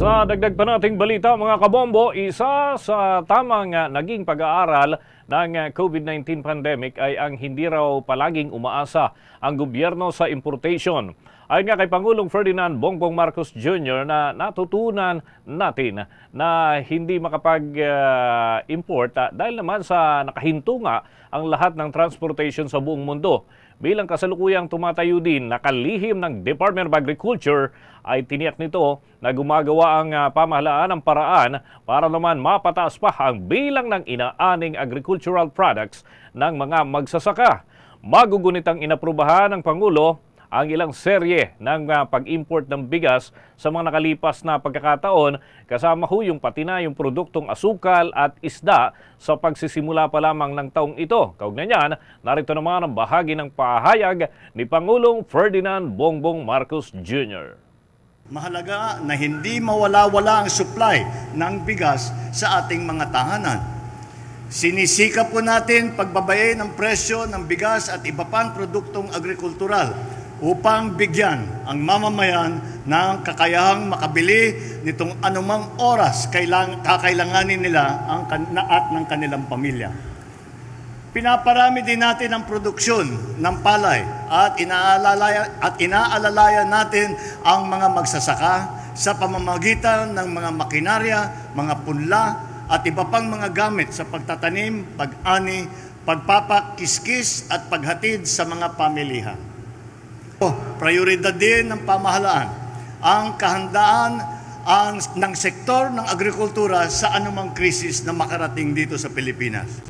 Sa dagdag pa nating balita mga kabombo, isa sa tamang ah, naging pag-aaral ng ah, COVID-19 pandemic ay ang hindi raw palaging umaasa ang gobyerno sa importation. Ayon nga kay Pangulong Ferdinand Bongbong Marcos Jr. na natutunan natin na hindi makapag-import ah, dahil naman sa nakahinto nga ang lahat ng transportation sa buong mundo. Bilang kasalukuyang tumatayo din na kalihim ng Department of Agriculture ay tiniyak nito na gumagawa ang ah, pamahalaan ng paraan para naman mapataas pa ang bilang ng inaaning agricultural products ng mga magsasaka. Magugunit ang inaprubahan ng Pangulo ang ilang serye ng ah, pag-import ng bigas sa mga nakalipas na pagkakataon kasama ho yung pati na yung produktong asukal at isda sa pagsisimula pa lamang ng taong ito. Kaugnay niyan, narito naman ang bahagi ng pahayag ni Pangulong Ferdinand Bongbong Marcos Jr. Mahalaga na hindi mawala-wala ang supply ng bigas sa ating mga tahanan. Sinisika po natin pagbabayin ng presyo ng bigas at iba pang produktong agrikultural upang bigyan ang mamamayan ng kakayahang makabili nitong anumang oras kailang, kakailanganin nila ang at ng kanilang pamilya. Pinaparami din natin ang produksyon ng palay at inaalalayan, at inaalalayan natin ang mga magsasaka sa pamamagitan ng mga makinarya, mga punla at iba pang mga gamit sa pagtatanim, pag-ani, pagpapakiskis at paghatid sa mga pamilihan. Oh, prioridad din ng pamahalaan ang kahandaan ang, ng sektor ng agrikultura sa anumang krisis na makarating dito sa Pilipinas.